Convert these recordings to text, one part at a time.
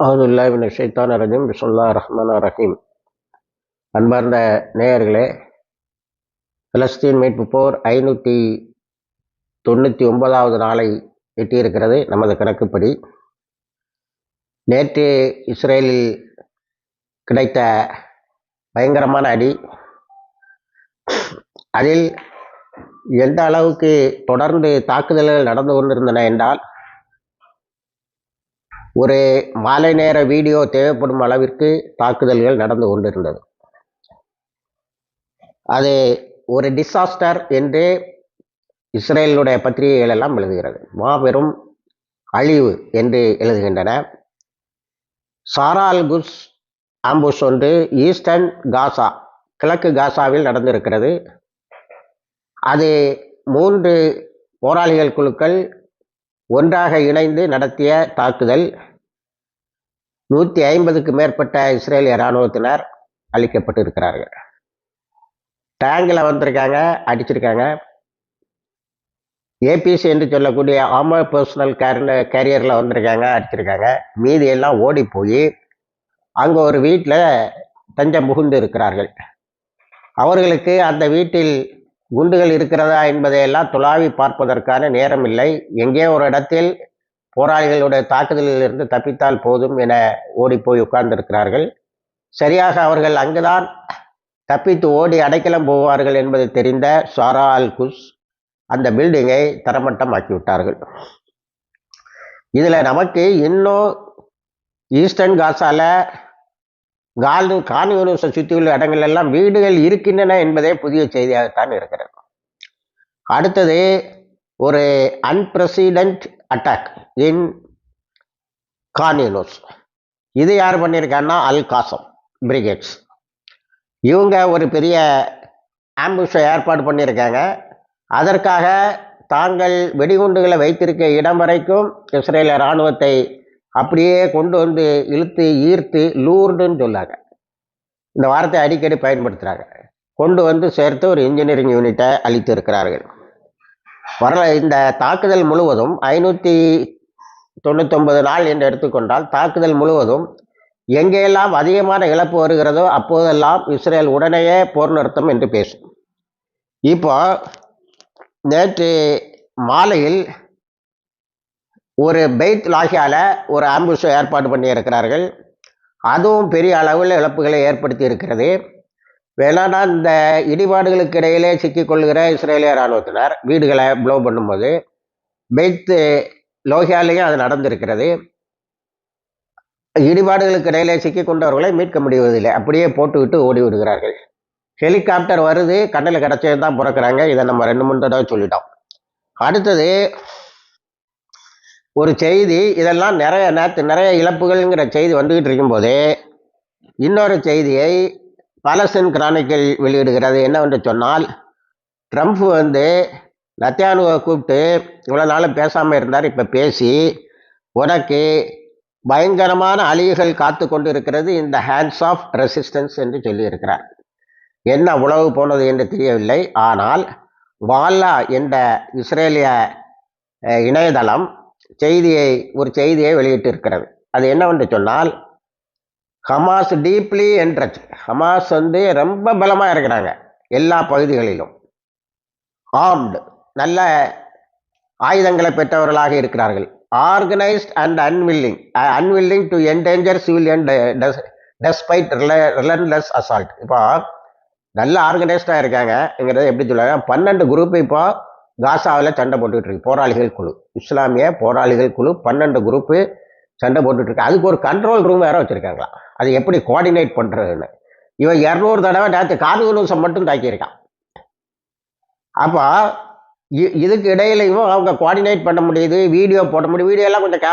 அவுதுல்லாஹின் ஷைத்தான் ரஜீம் பிஸ்முல்லா ரஹ்மான் ரஹீம். அன்பார்ந்த நேயர்களே பலஸ்தீன் மீட்பு போர் ஐநூற்றி தொண்ணூற்றி ஒன்பதாவது நாளை எட்டியிருக்கிறது நமது கணக்குப்படி. நேற்று இஸ்ரேலில் கிடைத்த பயங்கரமான அடி. அதில் எந்த அளவுக்கு தொடர்ந்து தாக்குதல்கள் நடந்து கொண்டிருந்தன என்றால் ஒரு மாலை நேர வீடியோ தேவைப்படும் அளவிற்கு தாக்குதல்கள் நடந்து கொண்டிருந்தது. அது ஒரு டிசாஸ்டர் என்று இஸ்ரேலுடைய பத்திரிகைகள் எல்லாம் எழுதுகிறது. மாபெரும் அழிவு என்று எழுதுகின்றன. சாரால் குஸ் ஆம்புஷ் ஒன்று ஈஸ்டர்ன் காசா கிழக்கு காசாவில் நடந்திருக்கிறது. அது மூன்று போராளிகள் குழுக்கள் ஒன்றாக இணைந்து நடத்திய தாக்குதல். நூற்றி ஐம்பதுக்கு மேற்பட்ட இஸ்ரேலிய இராணுவத்தினர் அளிக்கப்பட்டிருக்கிறார்கள் டேங்கில் வந்திருக்காங்க அடிச்சிருக்காங்க. ஏபிசி என்று சொல்லக்கூடிய ஆம பர்சனல் கேர் கேரியரில் வந்திருக்காங்க அடிச்சிருக்காங்க. மீதியெல்லாம் ஓடி போய் அங்கே ஒரு வீட்டில் தஞ்சம் புகுந்து இருக்கிறார்கள். அவர்களுக்கு அந்த வீட்டில் குண்டுகள் இருக்கிறதா என்பதையெல்லாம் துளாவி பார்ப்பதற்கான நேரம் இல்லை எங்கே ஒரு இடத்தில் போராளிகளுடைய தாக்குதலில் இருந்து தப்பித்தால் போதும் என ஓடிப்போய் உட்கார்ந்திருக்கிறார்கள். சரியாக அவர்கள் அங்குதான் தப்பித்து ஓடி அடைக்கலம் போவார்கள் என்பது தெரிந்த சாரா அல் குஸ் அந்த பில்டிங்கை தரமட்டம் ஆக்கிவிட்டார்கள் இதில் நமக்கு இன்னும் ஈஸ்டர்ன் காசால கால் கான்யூனிவர்ஸை சுற்றியுள்ள இடங்கள் எல்லாம் வீடுகள் இருக்கின்றன என்பதே புதிய செய்தியாகத்தான் இருக்கிறது. அடுத்தது ஒரு அன்பிரசிடென்ட் அட்டாக் இன் கான்யூனோஸ் இது யார் பண்ணியிருக்காருன்னா அல் காசம் பிரிகேட்ஸ் இவங்க ஒரு பெரிய ஆம்புஷை ஏற்பாடு பண்ணியிருக்காங்க. அதற்காக தாங்கள் வெடிகுண்டுகளை வைத்திருக்க இடம் வரைக்கும் இஸ்ரேல இராணுவத்தை அப்படியே கொண்டு வந்து இழுத்து ஈர்த்து லூர்டுன்னு சொல்லாங்க இந்த வார்த்தை அடிக்கடி பயன்படுத்துகிறாங்க கொண்டு வந்து சேர்த்து ஒரு இன்ஜினியரிங் யூனிட்டை அளித்து இருக்கிறார்கள் வரல இந்த தாக்குதல் முழுவதும் ஐநூற்றி தொண்ணூத்தொன்பது நாள் என்று எடுத்துக்கொண்டால் தாக்குதல் முழுவதும் எங்கெல்லாம் அதிகமான இழப்பு வருகிறதோ அப்போதெல்லாம் இஸ்ரேல் உடனேயே போர் நிறுத்தம் என்று பேசும். இப்போ நேற்று மாலையில் ஒரு பெய்த் லாகியால ஒரு ஆம்புஷை ஏற்பாடு பண்ணி இருக்கிறார்கள் அதுவும் பெரிய அளவில் இழப்புகளை ஏற்படுத்தி இருக்கிறது. வேணான்னா இந்த இடிபாடுகளுக்கு இடையிலே சிக்கிக்கொள்கிற இஸ்ரேலிய இராணுவத்தினர் வீடுகளை ப்ளோ பண்ணும்போது பெய்த் லோகியாலையும் அது நடந்திருக்கிறது. இடிபாடுகளுக்கு இடையிலே சிக்கிக்கொண்டவர்களை மீட்க முடிவதில்லை. அப்படியே போட்டுவிட்டு ஓடி விடுகிறார்கள். ஹெலிகாப்டர் வருது கண்ணில் கிடச்சது தான் பிறக்கிறாங்க. இதை நம்ம ரெண்டு மூணு தடவை சொல்லிட்டோம். அடுத்தது ஒரு செய்தி இதெல்லாம் நிறைய நேற்று நிறைய இழப்புகள்ங்கிற செய்தி வந்துகிட்டு இருக்கும்போது இன்னொரு செய்தியை பாலஸ்தீன் கிரானிக்கல் வெளியிடுகிறது. என்னவென்று சொன்னால் ட்ரம்ப் வந்து நத்தியானுவை கூப்பிட்டு இவ்வளோ நாளும் பேசாமல் இருந்தார். இப்போ பேசி உனக்கு பயங்கரமான அழிவுகள் காத்து கொண்டு இருக்கிறது இந்த ஹேண்ட்ஸ் ஆஃப் ரெசிஸ்டன்ஸ் என்று சொல்லியிருக்கிறார். என்ன உழவு போனது என்று தெரியவில்லை. ஆனால் வால்லா என்ற இஸ்ரேலிய இணையதளம் செய்தியை ஒரு செய்தியை வெளியிட்டிருக்கிறது. அது என்னவென்று சொன்னால் ஹமாஸ் டீப்லி என்ட்ரச் ஹமாஸ் வந்து ரொம்ப பலமாக இருக்கிறாங்க எல்லா பகுதிகளிலும். ஆர்ம்டு நல்ல ஆயுதங்களை பெற்றவர்களாக இருக்கிறார்கள். Organised and unwilling unwilling to endanger civilian despite relentless assault. இப்போ நல்ல ஆர்கனைஸ்டாக இருக்காங்கங்கிறத எப்படி சொல்லுவாங்க பன்னெண்டு குரூப் இப்போ காசாவில் சண்டை போட்டுக்கிட்டு இருக்கு போராளிகள் குழு. இஸ்லாமிய போராளிகள் குழு பன்னெண்டு குரூப்பு சண்டை போட்டுட்ருக்கு அதுக்கு ஒரு கண்ட்ரோல் ரூம் வேறு வச்சுருக்காங்களா அது எப்படி கோஆர்டினேட் பண்ணுறதுன்னு இவன் இரநூறு தடவை நேற்று காதுகுலூசம் மட்டும் தாக்கியிருக்கான் அப்போ இதுக்கு இடையிலையும் அவங்க கோஆர்டினேட் பண்ண முடியுது வீடியோ போட முடியும் வீடியோ எல்லாம் கொஞ்சம் கா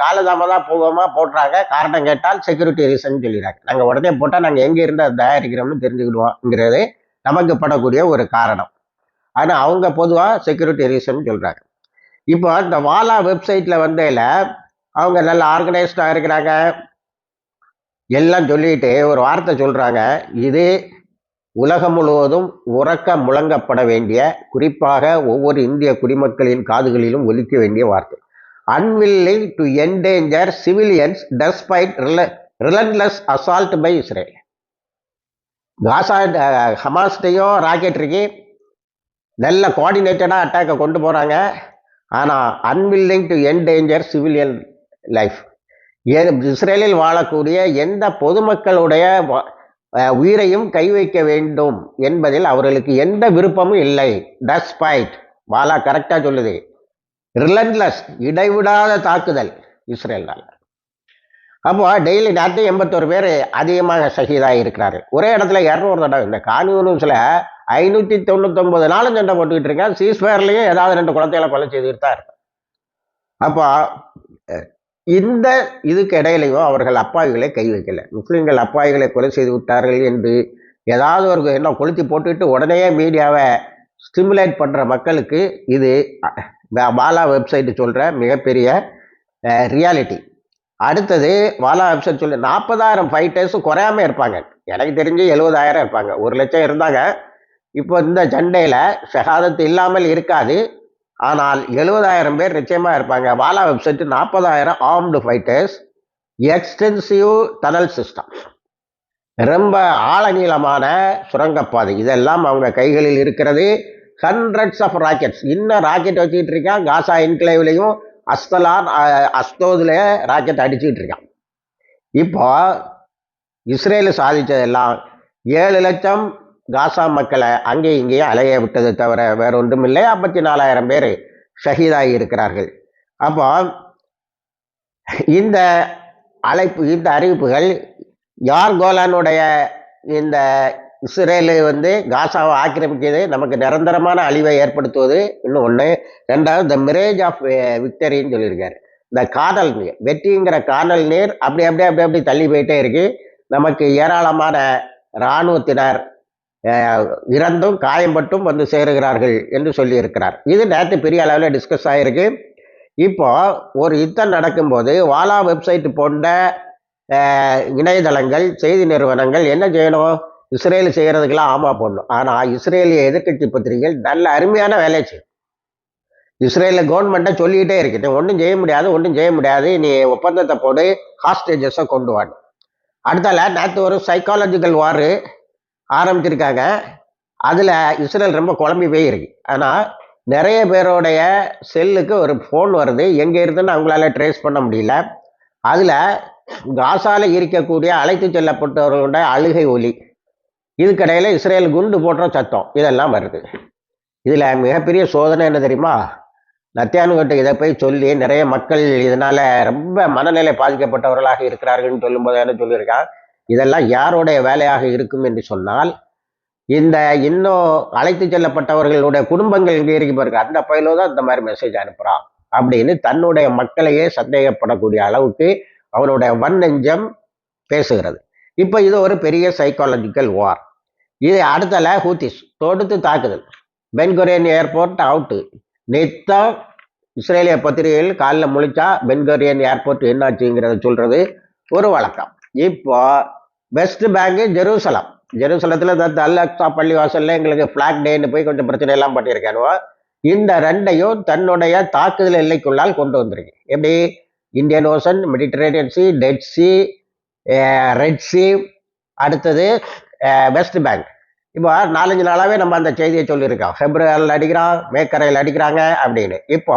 காலதாமதாக போகாமல் போடுறாங்க. காரணம் கேட்டால் செக்யூரிட்டி ரீசன் சொல்லிடுறாங்க. நாங்கள் உடனே போட்டால் நாங்கள் எங்கே இருந்து அதை தயாரிக்கிறோம்னு தெரிஞ்சுக்கிடுவோங்கிறது நமக்கு படக்கூடிய ஒரு காரணம். ஆனால் அவங்க பொதுவாக செக்யூரிட்டி ரீசன் சொல்கிறாங்க இப்போ இந்த வாலா வெப்சைட்டில் வந்ததில் அவங்க நல்ல ஆர்கனைஸ்டாக இருக்கிறாங்க. எல்லாம் சொல்லிட்டு ஒரு வார்த்தை சொல்கிறாங்க இது உலகம் முழுவதும் உறக்க முழங்கப்பட வேண்டிய குறிப்பாக ஒவ்வொரு இந்திய குடிமக்களின் காதுகளிலும் ஒலிக்க வேண்டிய வார்த்தை. Unwilling to endanger civilians despite ரில relentless assault by Israel. Gaza ஹமாஸ்டையும் ராக்கெட்ரிக்கு நல்ல கோஆர்டினேட்டடாக அட்டாக்கை கொண்டு போகிறாங்க ஆனால் unwilling to endanger civilian life இஸ்ரேலில் வாழக்கூடிய எந்த பொதுமக்களுடைய உயிரையும் கை வைக்க வேண்டும் என்பதில் அவர்களுக்கு எந்த விருப்பமும் இல்லை. டஸ்பைட் வாலா கரெக்டாக சொல்லுது. ரிலன்லெஸ் இடைவிடாத தாக்குதல் இஸ்ரேல்னால் அப்போ டெய்லி நாட்டு எண்பத்தோரு பேர் அதிகமாக சகிதாக இருக்கிறாரு ஒரே இடத்துல இரநூறு தடவை. இந்த கான்யூனிஸில் ஐநூற்றி தொண்ணூத்தொம்பது நாளும் சண்டை போட்டுக்கிட்டு இருக்கேன். சீஸ்ஃபயர்லேயும் ஏதாவது ரெண்டு குழந்தைகளை கொலை செய்துக்கிட்டு தான் இருக்கும் அப்போ இந்த இதுக்கு இடையிலையும் அவர்கள் அப்பாவிகளை கை வைக்கலை. முஸ்லீம்கள் அப்பாவிகளை கொலை செய்து விட்டார்கள் என்று ஏதாவது ஒரு என்ன கொளுத்தி போட்டுக்கிட்டு உடனே மீடியாவை ஸ்டிமுலேட் பண்ணுற மக்களுக்கு இது வாலா பாலா வெப்சைட்டு சொல்கிற மிகப்பெரிய ரியாலிட்டி அடுத்தது வாலா வெப்சைட் சொல்லி நாற்பதாயிரம் ஃபைட்டர்ஸும் குறையாம இருப்பாங்க. எனக்கு தெரிஞ்சு எழுபதாயிரம் இருப்பாங்க. ஒரு லட்சம் இருந்தாங்க. இப்போ இந்த சண்டையில் சகாதத்து இல்லாமல் இருக்காது. ஆனால் எழுபதாயிரம் பேர் நிச்சயமாக இருப்பாங்க. வாலா வெப்சைட் நாற்பதாயிரம் armed fighters extensive tunnel system ரொம்ப ஆழநீளமான சுரங்கப்பாதை. இதெல்லாம் அவங்க கைகளில் இருக்கிறது. ஹண்ட்ரட்ஸ் ஆஃப் ராக்கெட்ஸ் இன்னும் ராக்கெட் வச்சுக்கிட்டு இருக்கான். காசா என்கிளேவ்லையும் அஸ்தலான் அஸ்தோதில் ராக்கெட் அடிச்சுக்கிட்டு இருக்கான். இப்போ இஸ்ரேல் சாதித்ததெல்லாம் ஏழு லட்சம் காசா மக்களை அங்கேயும் இங்கேயே அலைய விட்டதை தவிர வேற ஒன்றும் இல்லை ஐம்பத்தி நாலாயிரம் பேர் ஷஹீதாகி இருக்கிறார்கள். அப்போ இந்த அழைப்பு இந்த அறிவிப்புகள் யார் கோலானுடைய இந்த இஸ்ரேலு வந்து காசாவை ஆக்கிரமிக்கிறது? நமக்கு நிரந்தரமான அழிவை ஏற்படுத்துவது இன்னும் ஒன்று ரெண்டாவது த மிரேஜ் ஆஃப் விக்டரின்னு சொல்லியிருக்காரு. இந்த காதல் நீர் வெற்றிங்கிற காதல் நீர் அப்படி அப்படியே அப்படி அப்படி தள்ளி போயிட்டே இருக்கு. நமக்கு ஏராளமான இராணுவத்தினர் இறந்தும் காயம்பட்டும் வந்து சேருகிறார்கள் என்று சொல்லியிருக்கிறார். இது நேற்று பெரிய அளவில் டிஸ்கஸ் ஆகிருக்கு இப்போ ஒரு யுத்தம் நடக்கும்போது வாலா வெப்சைட் போன்ற இணையதளங்கள் செய்தி நிறுவனங்கள் என்ன செய்யணும்? இஸ்ரேல் செய்கிறதுக்கெல்லாம் ஆமா போடணும். ஆனால் இஸ்ரேலிய எதிர்க்கட்சி பத்திரிகைகள் நல்ல அருமையான வேலை செய்யும். இஸ்ரேலில் கவர்மெண்ட்டை சொல்லிக்கிட்டே இருக்கு ஒன்றும் செய்ய முடியாது ஒன்றும் செய்ய முடியாது. நீ ஒப்பந்தத்தை போடு ஹாஸ்டேஜஸை கொண்டு வான்னு. அடுத்தால நேற்று ஒரு சைக்காலஜிக்கல் வாரு ஆரம்பிச்சிருக்காங்க. அதில் இஸ்ரேல் ரொம்ப குழம்பி போய் இருக்கு. ஆனால் நிறைய பேருடைய செல்லுக்கு ஒரு ஃபோன் வருது. எங்கே இருக்குன்னு அவங்களால ட்ரேஸ் பண்ண முடியல. அதில் காசால இருக்கக்கூடிய அழைத்து செல்லப்பட்டவர்களுடைய அழுகை ஒலி. இதுக்கிடையில் இஸ்ரேல் குண்டு போடுற சத்தம் இதெல்லாம் வருது. இதில் மிகப்பெரிய சோதனை என்ன தெரியுமா? நத்தியானுகிட்ட இதை போய் சொல்லி நிறைய மக்கள் இதனால் ரொம்ப மனநிலை பாதிக்கப்பட்டவர்களாக இருக்கிறார்கள்னு சொல்லும்போது என்ன சொல்லியிருக்கான்? இதெல்லாம் யாருடைய வேலையாக இருக்கும் என்று சொன்னால் இந்த இன்னும் அழைத்து செல்லப்பட்டவர்களுடைய குடும்பங்கள் இங்கே இருக்கு பாருங்க அந்த பயிலோ தான் இந்த மாதிரி மெசேஜ் அனுப்புகிறான் அப்படின்னு தன்னுடைய மக்களையே சந்தேகப்படக்கூடிய அளவுக்கு அவனுடைய வன்னெஞ்சம் பேசுகிறது. இப்போ இது ஒரு பெரிய சைக்காலஜிக்கல் வார் இது அடுத்தல ஹூத்திஸ் தொடுத்து தாக்குதல். பென்கொரியன் ஏர்போர்ட் அவுட்டு நித்தம் இஸ்ரேலிய பத்திரிகைகள் காலில் முழிச்சா பென்கொரியன் ஏர்போர்ட் என்னாச்சுங்கிறத சொல்கிறது ஒரு வழக்கம். இப்போ வெஸ்ட் பேங்கு ஜெருசலம் ஜெருசலத்தில் இந்த பள்ளி வாசலில் எங்களுக்கு ஃப்ளாக் டேன்னு போய் கொஞ்சம் பிரச்சனை எல்லாம் பண்ணியிருக்கானுவோ இந்த ரெண்டையும் தன்னுடைய தாக்குதல் எல்லைக்குள்ளால் கொண்டு வந்திருக்கு. எப்படி? Indian Ocean Mediterranean sea Dead sea Red sea அடுத்தது வெஸ்ட் பேங்க் இப்போ நாலஞ்சு நாளாகவே நம்ம அந்த செய்தியை சொல்லியிருக்கோம். ஃபெப்ரவரியில் அடிக்கிறான் மேக்கரையில் அடிக்கிறாங்க அப்படின்னு. இப்போ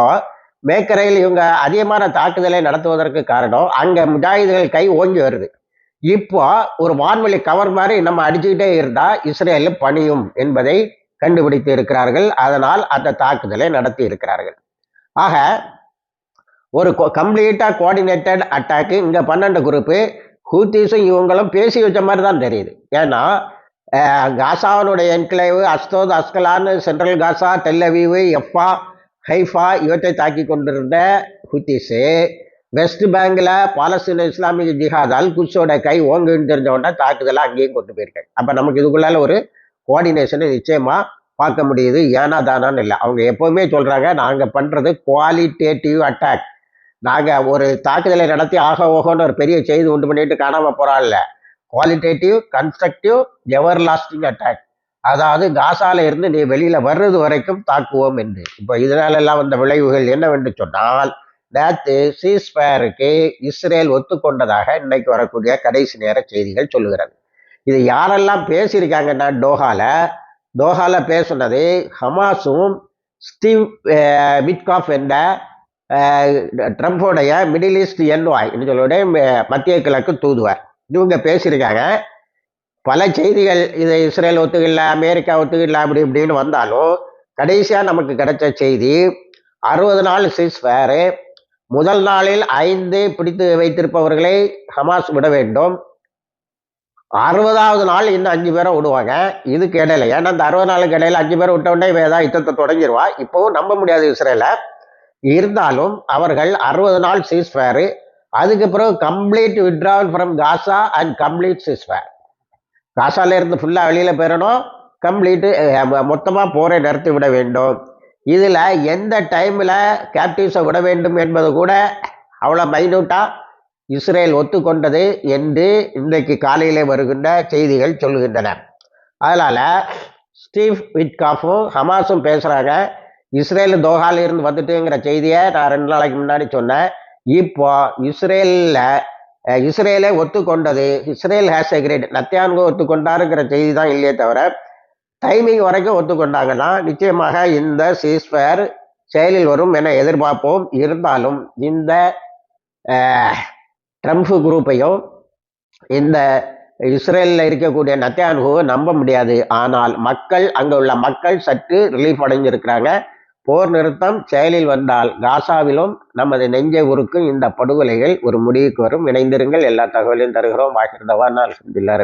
மேக்கரையில் இவங்க அதிகமான தாக்குதலை நடத்துவதற்கு காரணம் அங்கே முஜாஹிதுகள் கை ஓங்கி வருது. இப்போ ஒரு வான்வெளி கவர் மாதிரி நம்ம அடிச்சுக்கிட்டே இருந்தா இஸ்ரேல் பணியும் என்பதை கண்டுபிடித்து இருக்கிறார்கள். அதனால் அந்த தாக்குதலை நடத்தி இருக்கிறார்கள். ஆக ஒரு கம்ப்ளீட்டா கோஆர்டினேட்டட் அட்டாக்கு இங்க பன்னெண்டு குரூப்பு ஹூத்திஸும் இவங்களும் பேசி வச்ச மாதிரி தான் தெரியுது. ஏன்னா காசாவனுடைய காசாவினுடைய Ashdod Ashkelon central Gaza Tel Aviv எஃபா Haifa இவற்றை தாக்கி கொண்டிருந்த ஹூத்திஸு வெஸ்ட் பேங்கில் பாலஸ்தீன இஸ்லாமிக் ஜிஹாத் அல் குட்ஸோட கை ஓங்குன்னு தெரிஞ்ச தாக்குதலாக தாக்குதலை அங்கேயும் கொண்டு போயிருக்காங்க. அப்போ நமக்கு இதுக்குள்ளால ஒரு கோஆர்டினேஷனை நிச்சயமாக பார்க்க முடியுது. ஏனா தானான்னு இல்லை. அவங்க எப்போவுமே சொல்கிறாங்க நாங்கள் பண்ணுறது குவாலிட்டேட்டிவ் அட்டாக் நாங்கள் ஒரு தாக்குதலை நடத்தி ஆக ஓகோன்னு ஒரு பெரிய செய்தி உண்டு பண்ணிட்டு காணாமல் போகிறாள் qualitative constructive everlasting attack அதாவது காசால இருந்து நீ வெளியில் வர்றது வரைக்கும் தாக்குவோம் என்று. இப்போ இதனாலெல்லாம் வந்த விளைவுகள் என்னவென்று சொன்னால் நேற்று சீஸ்பயருக்கு இஸ்ரேல் ஒத்துக்கொண்டதாக இன்னைக்கு வரக்கூடிய கடைசி நேர செய்திகள் சொல்லுகிறது. இது யாரெல்லாம் பேசியிருக்காங்கன்னா டோஹால. டோஹால பேசுனது ஹமாஸும் ஸ்டீவ் மிட்காஃப் என்ற ட்ரம்ப்போடைய ட்ரம்போடைய மிடில் ஈஸ்ட் என்வாய் சொல்லுடைய மத்திய கிழக்கு தூதுவர். இவங்க பேசியிருக்காங்க. பல செய்திகள் இதை இஸ்ரேல் ஒத்துக்கல அமெரிக்கா ஒத்துக்கல அப்படி இப்படின்னு வந்தாலும் கடைசியாக நமக்கு கிடைச்ச செய்தி அறுபது நாள் சீஸ்ஃபயரு முதல் நாளில் ஐந்து பிடித்து வைத்திருப்பவர்களை ஹமாஸ் விட வேண்டும். அறுபதாவது நாள் இன்னும் அஞ்சு பேரை விடுவாங்க. இதுக்கு இடையில ஏன்னா அந்த அறுபது நாளுக்கு இடையில அஞ்சு பேரை விட்ட உடனே இவன் ஏதாவது யுத்தத்தை தொடங்கிடுவா. இப்போவும் நம்ப முடியாது இஸ்ரேல. இருந்தாலும் அவர்கள் அறுபது நாள் சீஸ்ஃபயரு அதுக்கு பிறகு complete withdrawal from Gaza and complete ceasefire காசால இருந்து ஃபுல்லாக வெளியில் போயிடணும். கம்ப்ளீட்டு மொத்தமாக போரை நிறுத்தி விட வேண்டும். இதில் எந்த டைமில் கேப்டிவ்ஸை விட வேண்டும் என்பது கூட அவ்வளோ மைனூட்டாக இஸ்ரேல் ஒத்துக்கொண்டது என்று இன்றைக்கு காலையிலே வருகின்ற செய்திகள் சொல்லுகின்றன. அதனால் ஸ்டீவ் விட்காஃபும் ஹமாஸும் பேசுகிறாங்க இஸ்ரேல் தோஹால இருந்து வந்துட்டுங்கிற செய்தியை நான் ரெண்டு நாளைக்கு முன்னாடி சொன்னேன். இப்போ இஸ்ரேலில் இஸ்ரேலே ஒத்துக்கொண்டது இஸ்ரேல் ஹேஸ் எக்ரேட் நத்தியான்கோ ஒத்துக்கொண்டாருங்கிற செய்தி தான் இல்லையே தவிர டைமிங் வரைக்கும் ஒத்துக்கொண்டாங்கன்னா நிச்சயமாக இந்த சீஸ்வேர் செயலில் வரும் என எதிர்பார்ப்போம். இருந்தாலும் இந்த ட்ரம்ப் குரூப்பையும் இந்த இஸ்ரேலில் இருக்கக்கூடிய நத்தியான்குவை நம்ப முடியாது. ஆனால் மக்கள் அங்கே உள்ள மக்கள் சற்று ரிலீஃப் அடைஞ்சிருக்கிறாங்க. போர் நிறுத்தம் செயலில் வந்தால் காசாவிலும் நமது நெஞ்சை உருக்கும் இந்த படுகொலைகள் ஒரு முடிவுக்கு வரும். இணைந்திருங்கள். எல்லா தகவலையும் தருகிறோம். வாகிருந்தவா நான் அல்ஹம்துலில்லாஹ்